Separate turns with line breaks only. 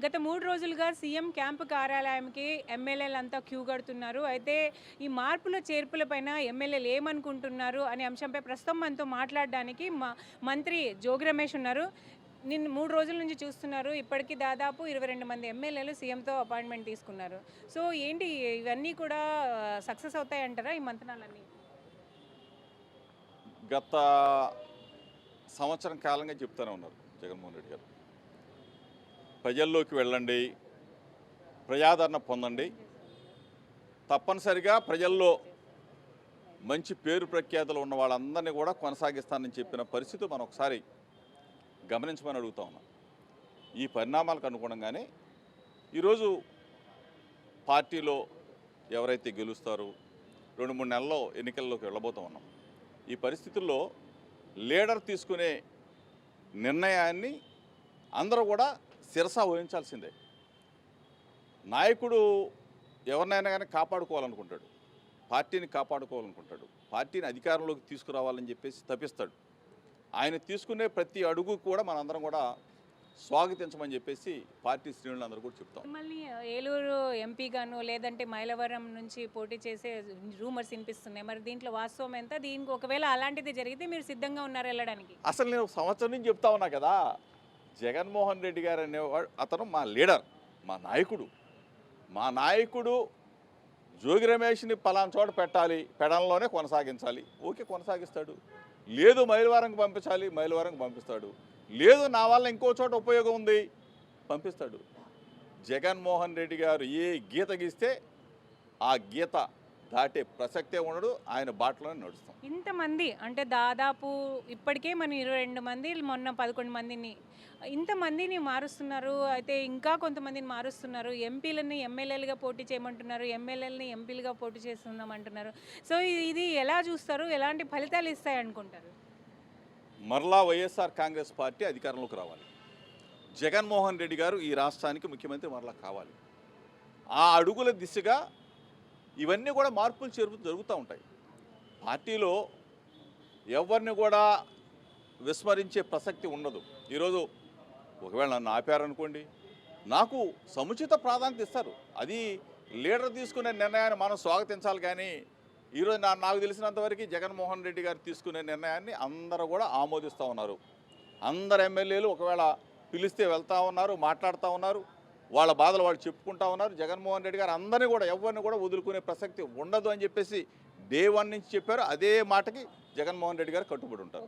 గత మూడు రోజులుగా సీఎం క్యాంపు కార్యాలయంకి ఎమ్మెల్యేలంతా క్యూ కడుతున్నారు. అయితే ఈ మార్పుల చేర్పులపైన ఎమ్మెల్యేలు ఏమనుకుంటున్నారు అనే అంశంపై ప్రస్తుతం మనతో మాట్లాడడానికి మంత్రి జోగి రమేష్ ఉన్నారు. నిన్న మూడు రోజుల నుంచి చూస్తున్నారు. ఇప్పటికీ దాదాపు ఇరవై రెండు మంది ఎమ్మెల్యేలు సీఎంతో అపాయింట్మెంట్ తీసుకున్నారు. సో ఏంటి ఇవన్నీ కూడా సక్సెస్ అవుతాయంటారా ఈ మంత్రాలన్నీ
గత సంవత్సరం కాలంగా చెప్తూనే ఉన్నారు జగన్మోహన్ రెడ్డి గారు. ప్రజల్లోకి వెళ్ళండి. ప్రజాదరణ పొందండి. తప్పనిసరిగా ప్రజల్లో మంచి పేరు ప్రఖ్యాతులు ఉన్న వాళ్ళందరినీ కూడా కొనసాగిస్తానని చెప్పిన పరిస్థితి మనం ఒకసారి గమనించమని అడుగుతా ఉన్నాం. ఈ పరిణామాలకు అనుగుణంగానే ఈరోజు పార్టీలో ఎవరైతే గెలుస్తారో రెండు మూడు నెలల్లో ఎన్నికల్లోకి వెళ్ళబోతూ ఉన్నాం. ఈ పరిస్థితుల్లో లీడర్ తీసుకునే నిర్ణయాన్ని అందరూ కూడా శిరస వహించాల్సిందే. నాయకుడు ఎవరినైనా కానీ కాపాడుకోవాలనుకుంటాడు. పార్టీని కాపాడుకోవాలనుకుంటాడు. పార్టీని అధికారంలోకి తీసుకురావాలని చెప్పేసి తప్పిస్తాడు ఆయన తీసుకునే ప్రతి అడుగు కూడా మనందరం కూడా స్వాగతించమని చెప్పేసి పార్టీ శ్రేణులందరూ కూడా చెప్తాం.
మిమ్మల్ని ఏలూరు ఎంపీగాను లేదంటే మైలవరం నుంచి పోటీ చేసే రూమర్స్ వినిపిస్తున్నాయి. మరి దీంట్లో వాస్తవం ఎంత? దీనికి ఒకవేళ అలాంటిది జరిగితే మీరు సిద్ధంగా ఉన్నారు వెళ్ళడానికి.
అసలు నేను ఒక సంవత్సరం నుంచి చెప్తా ఉన్నా కదా. జగన్మోహన్ రెడ్డి గారు అనేవాడు అతను మా లీడర్ మా నాయకుడు. మా నాయకుడు జోగి రమేష్ని పలానా చోట పెట్టాలి పెడంలోనే కొనసాగించాలి. ఓకే కొనసాగిస్తాడు. లేదు మైలవరంకి పంపించాలి మైలవరంకి పంపిస్తాడు. లేదు నా వల్ల ఇంకో చోట ఉపయోగం ఉంది పంపిస్తాడు. జగన్మోహన్ రెడ్డి గారు ఏ గీత గీస్తే ఆ గీత దాటే ప్రసక్తే ఉండడు ఆయన బాటలోనే నడుస్తాం.
ఇంతమంది అంటే దాదాపు ఇప్పటికే మన ఇరవై రెండు మంది మొన్న పదకొండు మందిని ఇంతమందిని మారుస్తున్నారు. అయితే ఇంకా కొంతమందిని మారుస్తున్నారు. ఎంపీలని ఎమ్మెల్యేలుగా పోటీ చేయమంటున్నారు ఎమ్మెల్యేలని ఎంపీలుగా పోటీ చేస్తున్నామంటున్నారు. సో ఇది ఎలా చూస్తారు? ఎలాంటి ఫలితాలు ఇస్తాయి అనుకుంటారు?
మరలా వైఎస్ఆర్ కాంగ్రెస్ పార్టీ అధికారంలోకి రావాలి. జగన్మోహన్ రెడ్డి గారు ఈ రాష్ట్రానికి ముఖ్యమంత్రి మరలా కావాలి. ఆ అడుగుల దిశగా ఇవన్నీ కూడా మార్పులు చేరు జరుగుతూ ఉంటాయి. పార్టీలో ఎవరిని కూడా విస్మరించే ప్రసక్తి ఉండదు. ఈరోజు ఒకవేళ నన్ను ఆపారనుకోండి నాకు సముచిత ప్రాధాన్యత ఇస్తారు. అది లీడర్ తీసుకునే నిర్ణయాన్ని మనం స్వాగతించాలి కానీ ఈరోజు నా నాకు తెలిసినంతవరకు జగన్మోహన్ రెడ్డి గారు తీసుకునే నిర్ణయాన్ని అందరూ కూడా ఆమోదిస్తూ ఉన్నారు. అందరు ఎమ్మెల్యేలు ఒకవేళ పిలిస్తే వెళ్తూ ఉన్నారు మాట్లాడుతూ ఉన్నారు. వాళ్ళ బాధలు వాళ్ళు చెప్పుకుంటా ఉన్నారు. జగన్మోహన్ రెడ్డి గారు అందరినీ కూడా ఎవరిని కూడా వదులుకునే ప్రసక్తి ఉండదు అని చెప్పేసి డే వన్ నుంచి చెప్పారు. అదే మాటకి జగన్మోహన్ రెడ్డి గారు కట్టుబడి ఉంటారు.